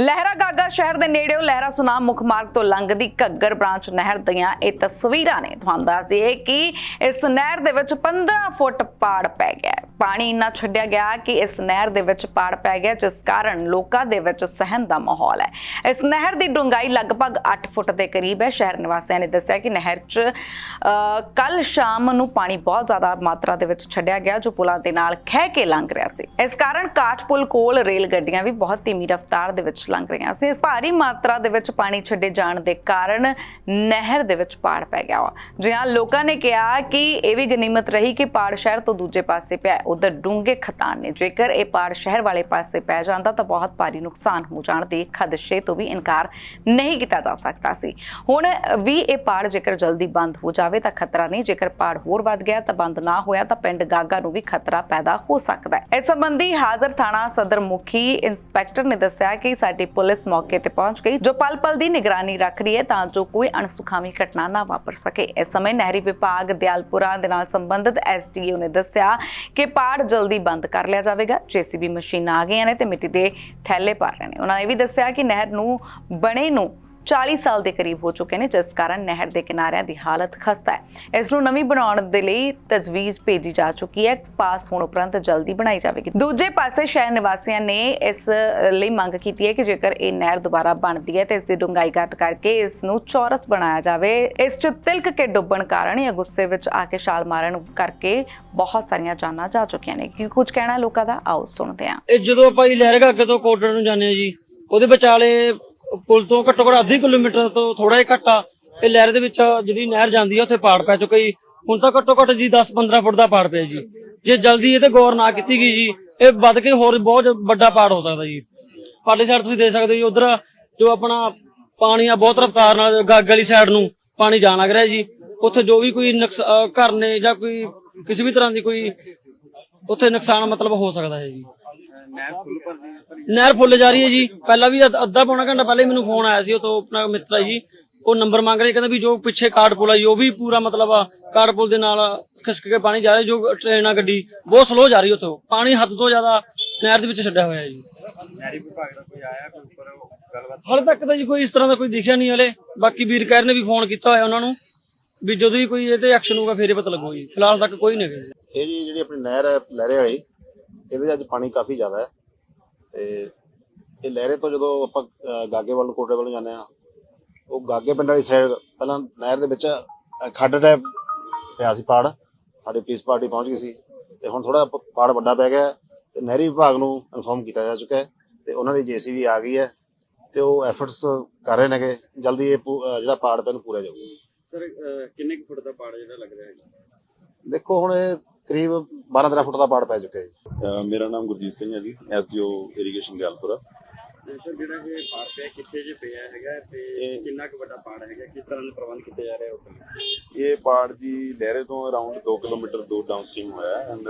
ਲਹਿਰਾ ਗਾਗਾ ਸ਼ਹਿਰ ਦੇ ਨੇੜਿਓ ਲਹਿਰਾ ਸੁਨਾਮ ਮੁੱਖ ਮਾਰਗ ਤੋਂ ਲੰਘਦੀ ਘੱਗਰ ਬ੍ਰਾਂਚ ਨਹਿਰ ਦੀਆਂ ਇਹ ਤਸਵੀਰਾਂ ਨੇ। ਤੁਹਾਨੂੰ ਦੱਸ ਦਈਏ ਕਿ ਇਸ ਨਹਿਰ ਦੇ ਵਿੱਚ 15 ਫੁੱਟ ਪਾੜ ਪੈ ਗਿਆ ਪਾਣੀ ਇੰਨਾ ਛੱਡਿਆ ਗਿਆ ਕਿ ਇਸ ਨਹਿਰ ਦੇ ਵਿੱਚ ਪਾੜ ਪੈ ਗਿਆ, ਜਿਸ ਕਾਰਨ ਲੋਕਾਂ ਦੇ ਵਿੱਚ ਸਹਿਮ ਦਾ ਮਾਹੌਲ ਹੈ। ਇਸ ਨਹਿਰ ਦੀ ਡੂੰਘਾਈ ਲਗਭਗ 8 ਫੁੱਟ ਦੇ ਕਰੀਬ ਹੈ। ਸ਼ਹਿਰ ਨਿਵਾਸੀਆਂ ਨੇ ਦੱਸਿਆ ਕਿ ਨਹਿਰ 'ਚ ਕੱਲ ਸ਼ਾਮ ਨੂੰ ਪਾਣੀ ਬਹੁਤ ਜ਼ਿਆਦਾ ਮਾਤਰਾ ਦੇ ਵਿੱਚ ਛੱਡਿਆ ਗਿਆ, ਜੋ ਪੁਲਾਂ ਦੇ ਨਾਲ ਖਹਿ ਕੇ ਲੰਘ ਰਿਹਾ ਸੀ। ਇਸ ਕਾਰਨ ਕਾਠ ਪੁਲ ਕੋਲ ਰੇਲ ਗੱਡੀਆਂ ਵੀ ਬਹੁਤ ਧੀਮੀ ਰਫ਼ਤਾਰ ਦੇ ਵਿੱਚ ਲੰਘ ਰਹੀਆਂ ਸੀ। ਇਸ ਭਾਰੀ ਮਾਤਰਾ ਦੇ ਵਿੱਚ ਪਾਣੀ ਛੱਡੇ ਜਾਣ ਦੇ ਕਾਰਨ ਨਹਿਰ ਦੇ ਵਿੱਚ ਪਾੜ ਪੈ ਗਿਆ ਜਿਹਾਂ ਲੋਕਾਂ ਨੇ ਕਿਹਾ ਕਿ ਇਹ ਵੀ ਗਨੀਮਤ ਰਹੀ ਕਿ ਪਾੜ ਸ਼ਹਿਰ ਤੋਂ ਦੂਜੇ ਪਾਸੇ ਪਿਆ ਉਧਰ ਡੂੰਘੇ ਖਤਾਨ ਨੇ। ਜੇਕਰ ਇਹ ਪਾੜ ਸ਼ਹਿਰ ਵਾਲੇ ਪਾਸੇ ਪੈ ਜਾਂਦਾ ਤਾਂ ਬਹੁਤ ਭਾਰੀ ਨੁਕਸਾਨ ਹੋ ਜਾਣ ਦੇ ਖਦਸ਼ੇ ਤੋਂ ਵੀ ਇਨਕਾਰ ਨਹੀਂ ਕੀਤਾ ਜਾ ਸਕਦਾ ਸੀ। ਹੁਣ ਵੀ ਇਹ ਪਾੜ ਜੇਕਰ ਜਲਦੀ ਬੰਦ ਹੋ ਜਾਵੇ ਤਾਂ ਖਤਰਾ ਨਹੀਂ। ਜੇਕਰ ਪਾੜ ਹੋਰ ਵੱਧ ਗਿਆ ਤਾਂ ਬੰਦ ਨਾ ਹੋਇਆ ਤਾਂ ਪਿੰਡ ਗਾਗਾ ਨੂੰ ਵੀ ਖਤਰਾ ਪੈਦਾ ਹੋ ਸਕਦਾ ਹੈ। ਇਸ ਸੰਬੰਧੀ ਹਾਜ਼ਰ ਥਾਣਾ ਸਦਰ ਮੁਖੀ ਇੰਸਪੈਕਟਰ ਨੇ ਦੱਸਿਆ ਕਿ ਸਾਡੀ ਪੁਲਿਸ ਮੌਕੇ ਤੇ ਪਹੁੰਚ ਗਈ, ਜੋ ਪਲ ਪਲ ਦੀ ਨਿਗਰਾਨੀ ਰੱਖ ਰਹੀ ਹੈ ਤਾਂ ਜੋ ਕੋਈ ਅਣਸੁਖਾਵੀ ਘਟਨਾ ਨਾ ਵਾਪਰ ਸਕੇ। ਇਸ ਸਮੇਂ ਨਹਿਰੀ ਵਿਭਾਗ ਦਿਆਲਪੁਰਾ ਦੇ ਨਾਲ ਸੰਬੰਧਿਤ ਐਸਡੀਓ ਨੇ ਦੱਸਿਆ ਕਿ ਪਾੜ ਜਲਦੀ ਬੰਦ ਕਰ ਲਿਆ ਜਾਵੇਗਾ। ਜੀਸੀਬੀ ਮਸ਼ੀਨਾਂ ਆ ਗਈਆਂ ਨੇ ਤੇ ਮਿੱਟੀ ਦੇ ਥੈਲੇ ਭਰ ਰਹੇ ਨੇ। ਉਹਨਾਂ ਨੇ ਇਹ ਵੀ ਦੱਸਿਆ ਕਿ ਨਹਿਰ ਨੂੰ, ਬਣੇ ਨੂੰ 40 ਸਾਲ ਦੇ ਕਰੀਬ ਹੋ ਚੁੱਕੇ ਨੇ, ਜਿਸ ਕਾਰਨ ਨਹਿਰ ਦੇ ਕਿਨਾਰਿਆਂ ਦੀ ਹਾਲਤ ਖਸਤਾ ਹੈ। ਇਸ ਨੂੰ ਨਵੀਂ ਬਣਾਉਣ ਦੇ ਲਈ ਤਜਵੀਜ਼ ਭੇਜੀ ਜਾ ਚੁੱਕੀ ਹੈ। ਪਾਸ ਹੋਣ ਉਪਰੰਤ ਜਲਦੀ ਬਣਾਈ ਜਾਵੇਗੀ। ਦੂਜੇ ਪਾਸੇ ਸ਼ਹਿਰ ਨਿਵਾਸੀਆਂ ਨੇ ਇਸ ਲਈ ਮੰਗ ਕੀਤੀ ਹੈ ਕਿ ਜੇਕਰ ਇਹ ਨਹਿਰ ਦੁਬਾਰਾ ਬਣਦੀ ਹੈ ਤੇ ਇਸ ਦੀ ਡੂੰਘਾਈ ਘੱਟ ਕਰਕੇ ਇਸ ਨੂੰ ਚੌਰਸ ਬਣਾਇਆ ਜਾਵੇ। ਇਸ 'ਚ ਤਿਲਕ ਕੇ ਡੁੱਬਣ ਕਾਰਨ ਜਾਂ ਗੁੱਸੇ ਵਿੱਚ ਆ ਕੇ ਛਾਲ ਮਾਰਨ ਕਰਕੇ ਬਹੁਤ ਸਾਰੀਆਂ ਜਾਨਾਂ ਜਾ ਚੁੱਕੀਆਂ ਨੇ। ਕੀ ਕੁਝ ਕਹਿਣਾ ਲੋਕਾਂ ਦਾ? ਆਓ ਸੁਣਦੇ ਹਾਂ। ਇਹ ਜਦੋਂ ਆਪਾਂ ਜੀ ਲਹਿਰਗਾ ਤੋਂ ਕੋਟੜ ਨੂੰ ਜਾਂਦੇ ਆ ਜੀ, ਉਹਦੇ ਵਿਚਾਲੇ ਪੁਲ ਤੋਂ ਘੱਟੋ ਘੱਟ ਅੱਧੀ ਕਿਲੋਮੀਟਰ ਤੋਂ ਥੋੜਾ ਜਿਹਾ ਘੱਟਾ ਇਹ ਲਹਿਰ ਦੇ ਵਿੱਚ ਜਿਹੜੀ ਨਹਿਰ ਜਾਂਦੀ ਆ, ਉੱਥੇ ਪਾੜ ਪੈ ਚੁੱਕਾ ਜੀ। ਹੁਣ ਤਾਂ ਘੱਟੋ ਘੱਟ ਜੀ 10-15 ਫੁੱਟ ਦਾ ਪਾੜ ਪਿਆ ਜੀ। ਜੇ ਜਲਦੀ ਇਹ ਤੇ ਗੌਰ ਨਾ ਕੀਤੀ ਗਈ ਜੀ, ਇਹ ਵੱਧ ਕੇ ਹੋਰ ਬਹੁਤ ਵੱਡਾ ਪਾੜ ਹੋ ਸਕਦਾ ਜੀ। ਪਾਲੇ ਸਾਈਡ ਤੁਸੀਂ ਦੇਖ ਸਕਦੇ ਹੋ ਜੀ, ਉਧਰ ਜੋ ਆਪਣਾ ਪਾਣੀ ਆ, ਬਹੁਤ ਰਫ਼ਤਾਰ ਨਾਲ ਗੱਗ ਵਾਲੀ ਸਾਈਡ ਨੂੰ ਪਾਣੀ ਜਾਣ ਲੱਗ ਰਿਹਾ ਜੀ। ਉੱਥੇ ਜੋ ਵੀ ਕੋਈ ਨੁਕਸ ਘਰ ਨੇ ਜਾਂ ਕੋਈ ਕਿਸੇ ਵੀ ਤਰ੍ਹਾਂ ਦੀ ਕੋਈ, ਉੱਥੇ ਨੁਕਸਾਨ ਮਤਲਬ ਹੋ ਸਕਦਾ ਹੈ ਜੀ। ਨਹਿਰ ਫੁੱਲ ਜਾ ਰਹੀ ਹੈ ਜੀ। ਪਹਿਲਾਂ ਵੀ ਅੱਧ- ਅੱਧਾ ਪੌਣਾ ਘੰਟਾ ਪਹਿਲਾਂ ਹੀ ਮੈਨੂੰ ਫੋਨ ਆਇਆ ਸੀ ਉਹ ਤੋਂ ਆਪਣਾ ਮਿੱਤਰ ਹੈ ਜੀ। ਉਹ ਨੰਬਰ ਮੰਗ ਰਿਹਾ ਕਹਿੰਦਾ ਵੀ ਜੋ ਪਿੱਛੇ ਕਾਰਡ ਪੁਲ ਆ ਜੀ ਉਹ ਵੀ ਪੂਰਾ ਮਤਲਬ ਆ ਕਾਰਡ ਪੁਲ ਦੇ ਨਾਲ ਖਿਸਕ ਕੇ ਪਾਣੀ ਜਾ ਰਿਹਾ ਜੋ ਟ੍ਰੇਨ ਆ ਗੱਡੀ ਬਹੁਤ ਸਲੋ ਜਾ ਰਹੀ ਉੱਥੋਂ। ਪਾਣੀ ਹੱਦ ਤੋਂ ਜ਼ਿਆਦਾ ਨਹਿਰ ਦੇ ਵਿੱਚ ਛੱਡਿਆ ਹੋਇਆ ਹੈ ਜੀ ਹਾਲੇ ਤੱਕ ਤਾਂ ਜੀ ਕੋਈ ਇਸ ਤਰ੍ਹਾਂ ਦਾ ਕੋਈ ਦਿਖਿਆ ਨਹੀਂ ਹਲੇ। ਬਾਕੀ ਵੀਰ ਕਹਿਰ ਨੇ ਵੀ ਫੋਨ ਕੀਤਾ ਹੋਇਆ ਉਹਨਾਂ ਨੂੰ ਵੀ ਜਦੋਂ ਵੀ ਕੋਈ ਇਹ ਤੇ ਐਕਸ਼ਨ ਹੋਊਗਾ ਫੇਰ ਹੀ ਪਤਾ ਲੱਗੂਗਾ ਜੀ। ਫਿਲਹਾਲ ਤੱਕ ਕੋਈ ਨਹੀਂ ਹੈਗਾ ਜੀ। ਇਹ ਜੀ ਜਿਹੜੀ ਆਪਣੀ ਨਹਿਰ ਹੈ ਲਹਿਰੇ ਵਾਲੀ ਇਹਦੇ 'ਚ ਅੱਜ ਪਾਣੀ ਕਾਫੀ ਜ਼ਿਆਦਾ ਹੈ ਤੇ ਇਹ ਲਹਿਰੇ ਤੋਂ ਜਦੋਂ ਆਪਾਂ ਗਾਗੇ ਵੱਲ ਕੋਟੇ ਵੱਲ ਜਾਂਦੇ ਆ ਉਹ ਗਾਗੇ ਪਿੰਡ ਵਾਲੀ ਸਾਈਡ ਪਹਿਲਾਂ ਨਹਿਰ ਦੇ ਵਿੱਚ ਖੱਡ ਟੈਪ ਪਿਆ ਸੀ ਪਾੜ ਸਾਡੀ ਪੁਲਿਸ ਪਾਰਟੀ ਪਹੁੰਚ ਗਈ ਸੀ ਤੇ ਹੁਣ ਥੋੜਾ ਪਾੜ ਵੱਡਾ ਪੈ ਗਿਆ ਤੇ ਨਹਿਰੀ ਵਿਭਾਗ ਨੂੰ ਇਨਫੋਰਮ ਕੀਤਾ ਜਾ ਚੁੱਕਾ ਹੈ ਤੇ ਉਹਨਾਂ ਦੀ ਜੀਸੀਬੀ ਆ ਗਈ ਹੈ ਤੇ ਉਹ ਐਫਰਟਸ ਕਰ ਰਹੇ ਨੇਗੇ ਜਲਦੀ ਇਹ ਜਿਹੜਾ ਪਾੜ ਪਿਆ ਨੂੰ ਪੂਰਾ ਜਾਊਗਾ ਸਰ ਕਿੰਨੇ ਕੁ ਫੁੱਟ ਦਾ ਪਾੜ ਜਿਹੜਾ ਲੱਗ ਰਿਹਾ ਹੈ? ਦੇਖੋ ਹੁਣ ਇਹ ਕਰੀਬ 12-13 ਫੁੱਟ ਦਾ ਪਾੜ ਪੈ ਚੁੱਕਿਆ ਹੈ ਮੇਰਾ ਨਾਮ ਗੁਰਜੀਤ ਸਿੰਘ ਹੈ ਜੀ ਐਸਡੀਓ ਇਰੀਗੇਸ਼ਨ ਗਿਆਲਪੁਰਾ ਸਰ ਜਿਹੜਾ ਇਹ ਪਾੜ ਪਿਆ ਕਿੱਥੇ ਜੇ ਪਿਆ ਹੈਗਾ ਤੇ ਇਹ- ਕਿੰਨਾ ਕੁ ਵੱਡਾ ਪਾੜ ਹੈਗਾ ਕਿਸ ਤਰ੍ਹਾਂ ਦੇ ਪ੍ਰਬੰਧ ਕੀਤੇ ਜਾ ਰਹੇ ਉਸ ਲਈ ਇਹ ਪਾੜ ਜੀ ਲਹਿਰੇ ਤੋਂ ਅਰਾਊਂਡ 2 ਕਿਲੋਮੀਟਰ ਦੂਰ ਡਾਊਨਸਟ੍ਰੀਮ ਹੋਇਆ ਹੈ ਐਂਡ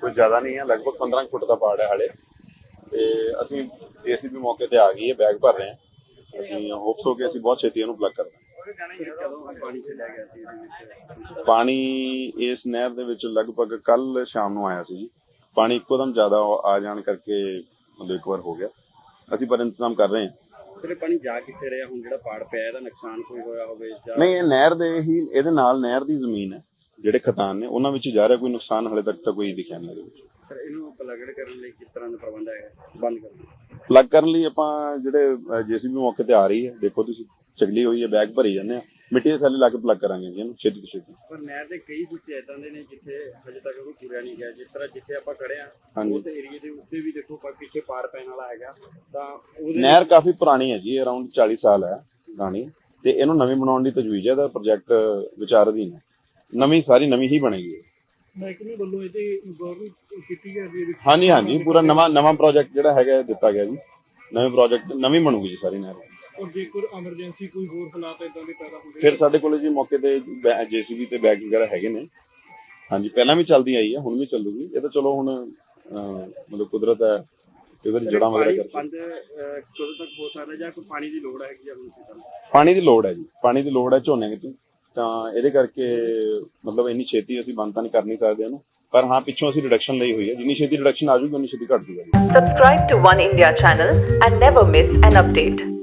ਕੋਈ ਜ਼ਿਆਦਾ ਨਹੀਂ ਹੈ ਲਗਭਗ 15 ਕੁ ਫੁੱਟ ਦਾ ਪਾੜ ਹੈ ਹਾਲੇ। ਤੇ ਅਸੀਂ ਜੀਸੀਬੀ ਮੌਕੇ ਤੇ ਆ ਗਈ ਹੈ ਬੈਗ ਭਰ ਰਹੇ ਹਾਂ। ਅਸੀਂ ਹੋਪਸ ਹੋ ਕਿ ਅਸੀਂ ਬਹੁਤ ਛੇਤੀ ਇਹਨੂੰ ਪਲੱਗ ਕਰ ਦਾਂਗੇ ਪਾਣੀ ਇਸ ਨਹਿਰ ਦੇ ਵਿੱਚ ਲਗਭਗ ਕੱਲ ਸ਼ਾਮ ਨੂੰ ਆਇਆ ਸੀ ਜੀ। ਪਾਣੀ ਇੱਕੋਦਮ ਜ਼ਿਆਦਾ ਆ ਜਾਣ ਕਰਕੇ ਮਤਲਬ ਇੱਕ ਵਾਰ ਹੋ ਗਿਆ। ਅਸੀਂ ਪਰ ਇੰਤਜ਼ਾਮ ਕਰ ਰਹੇ ਹਾਂ। ਇਹ ਪਾਣੀ ਜਾ ਕਿੱਥੇ ਰਿਹਾ? ਹੁਣ ਜਿਹੜਾ ਪਾੜ ਪਿਆ ਇਹਦਾ ਨੁਕਸਾਨ ਕੋਈ ਹੋਇਆ ਹੋਵੇ ਜਾਂ ਨਹੀਂ ਇਹ ਨਹਿਰ ਦੇ ਹੀ ਇਹਦੇ ਨਾਲ ਨਹਿਰ ਦੀ ਜ਼ਮੀਨ ਹੈ ਜਿਹੜੇ ਖਤਾਨ ਨੇ ਉਹਨਾਂ ਵਿੱਚ ਜਾ ਰਿਹਾ ਕੋਈ ਨੁਕਸਾਨ ਹਲੇ ਤੱਕ ਤਾਂ ਕੋਈ ਦਿਖਿਆ ਨਹੀਂ ਇਹਦੇ ਵਿੱਚ। ਸਰ ਇਹਨੂੰ ਪਲਗੜ ਕਰਨ ਲਈ ਕਿਸ ਤਰ੍ਹਾਂ ਦਾ ਪ੍ਰਬੰਧ ਹੈਗਾ? ਬੰਦ ਕਰਨ ਲਈ। ਪਲੱਗ ਕਰਨ ਲਈ ਆਪਾਂ ਜਿਹੜੇ ਜੀਸੀਬੀ ਮੌਕੇ ਤੇ ਆ ਰਹੀ ਹੈ। ਦੇਖੋ ਤੁਸੀਂ ਚੱਲੀ ਹੋਈ ਹੈ ਬੈਗ ਭਰੀ ਜਾਂਦੇ ਆ ਮਿੱਟੀ ਦੇ ਥੱਲੇ ਲਾ ਕੇ ਪਲੱਗ ਕਰਾਂਗੇ ਜੀ ਇਹਨੂੰ ਛੇਤੀ ਤੋਂ ਛੇਤੀ। ਪਰ ਨਹਿਰ ਦੇ ਕਈ ਹਿੱਸੇ ਇਦਾਂ ਦੇ ਨੇ ਜਿੱਥੇ ਹਜੇ ਤੱਕ ਉਹ ਪੂਰਾ ਨਹੀਂ ਗਿਆ। ਜਿਸ ਤਰ੍ਹਾਂ ਜਿੱਥੇ ਆਪਾਂ ਖੜੇ ਆ ਹਾਂਜੀ। ਉਸ ਏਰੀਏ ਦੇ ਉੱਤੇ ਵੀ ਦੇਖੋ ਪਰ ਪਿੱਛੇ ਪਾੜ ਪੈਣ ਵਾਲਾ ਹੈਗਾ। ਤਾਂ ਉਹਦੇ ਨਹਿਰ ਕਾਫੀ ਪੁਰਾਣੀ ਹੈ ਜੀ ਅਰਾਊਂਡ 40 ਸਾਲ ਹੈ ਪੁਰਾਣੀ। ਤੇ ਇਹਨੂੰ ਨਵੀਂ ਬਣਾਉਣ ਦੀ ਤਜਵੀਜ਼ ਹੈ ਦਾ ਪ੍ਰੋਜੈਕਟ ਵਿਚਾਰ ਅਧੀਨ ਹੈ। ਨਵੀਂ ਸਾਰੀ ਨਵੀਂ ਹੀ ਬਣੇਗੀ। ਮਹਿਕਮੇ ਵੱਲੋਂ ਇਹ ਤੇ ਗੌਰ ਕੀਤੀ ਗਿਆ ਜੀ ਹਾਂਜੀ ਹਾਂਜੀ ਪੂਰਾ ਨਵਾਂ ਨਵਾਂ ਪ੍ਰੋਜੈਕਟ ਜਿਹੜਾ ਹੈਗਾ ਇਹ ਦਿੱਤਾ ਗਿਆ ਜੀ। ਨਵੇਂ ਪ੍ਰੋਜੈਕਟ ਨਵੀਂ ਬਣੂਗੀ ਜੀ ਸਾਰੀ ਨਹਿਰ। ਔਰ ਜੇਕਰ ਐਮਰਜੈਂਸੀ ਕੋਈ ਹੋਰ ਹਾਲਾਤ ਇਦਾਂ ਦੇ ਪੈਦਾ ਹੁੰਦੇ ਫਿਰ ਸਾਡੇ ਕੋਲੇ ਜੀ ਮੌਕੇ ਤੇ ਜੀਸੀਬੀ ਤੇ ਬੈਗ ਵਗੈਰਾ ਹੈਗੇ ਨੇ। ਹਾਂਜੀ ਪਹਿਲਾਂ ਵੀ ਚੱਲਦੀ ਆਈ ਹੈ ਹੁਣ ਵੀ ਚੱਲੂਗੀ। ਇਹ ਤਾਂ ਚਲੋ ਹੁਣ ਮਤਲਬ ਕੁਦਰਤ ਹੈ ਕਿ ਉਹਦੀ ਜੜਾਂ ਵਗੈਰਾ ਕਰਕੇ। ਪੰਜ ਅਹ, ਕਦੋਂ ਤੱਕ ਹੋ ਸਕਦਾ ਜਾਂ ਕੋਈ ਪਾਣੀ ਦੀ ਲੋੜ ਹੈਗੀ ਜਾਂ ਪਾਣੀ ਦੀ ਲੋੜ ਹੈ ਜੀ। ਪਾਣੀ ਦੀ ਲੋੜ ਹੈ ਝੋਨੇ ਦੀ। ਤਾਂ ਇਹਦੇ ਕਰਕੇ ਮਤਲਬ ਇੰਨੀ ਛੇਤੀ ਅਸੀਂ ਬੰਦ ਤਾਂ ਨਹੀਂ ਕਰ ਨਹੀਂ ਸਕਦੇ ਇਹਨੂੰ। ਪਰ ਹਾਂ ਪਿੱਛੋਂ ਅਸੀਂ ਰਿਡਕਸ਼ਨ ਲਈ ਹੋਈ ਹੈ। ਜਿੰਨੀ ਛੇਤੀ ਰਿਡਕਸ਼ਨ ਆ ਜੂਗੀ ਉਨੀ ਛੇਤੀ ਘਟ ਜੂਗਾ ਜੀ Subscribe to One India channel and never miss an update.